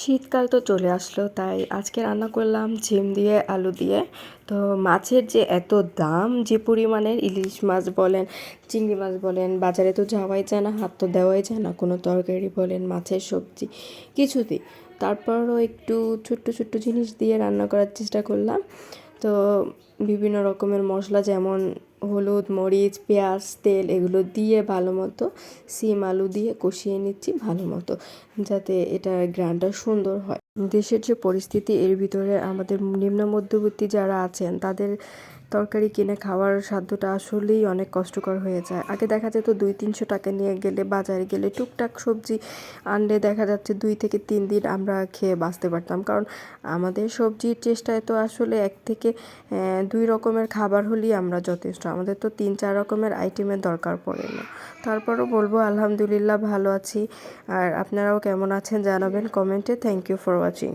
শীতকাল তো চলে আসলো, তাই আজকে রান্না করলাম ঝিম দিয়ে, আলু দিয়ে। তো মাছের যে এত দাম, যে পরিমাণের ইলিশ মাছ বলেন, চিংড়ি মাছ বলেন, বাজারে তো যাওয়াই যায় না, হাত তো দেওয়াই যায় না, কোনো তরকারি বলেন, মাছের সবজি, কিছুতেই। তারপরও একটু ছোট্ট ছোট্ট জিনিস দিয়ে রান্না করার চেষ্টা করলাম। তো বিভিন্ন রকমের মশলা যেমন হলুদ, মরিচ, পেঁয়াজ, তেল এগুলো দিয়ে ভালো মতো সিম আলু দিয়ে কষিয়ে নিচ্ছি ভালো মতো, যাতে এটা গ্রানটা সুন্দর হয়। দেশের যে পরিস্থিতি, এর ভিতরে আমাদের নিম্ন মধ্যবর্তী যারা আছেন, তাদের তরকারি কিনে খাওয়ার সাধ্যটা আসলেই অনেক কষ্টকর হয়ে যায়। আগে দেখা যেত দুই তিনশো টাকা নিয়ে গেলে, বাজারে গেলে টুকটাক সবজি আনলে দেখা যাচ্ছে দুই থেকে তিন দিন আমরা খেয়ে বাঁচতে পারতাম। কারণ আমাদের সবজির চেষ্টায় তো আসলে এক থেকে দুই রকমের খাবার হলেই আমরা যথেষ্ট। আমাদের তো তিন চার রকমের আইটেমের দরকার পড়ে না। তারপরও বলব, আলহামদুলিল্লাহ ভালো আছি। আর আপনারাও কেমন আছেন জানাবেন কমেন্টে। Thank you for watching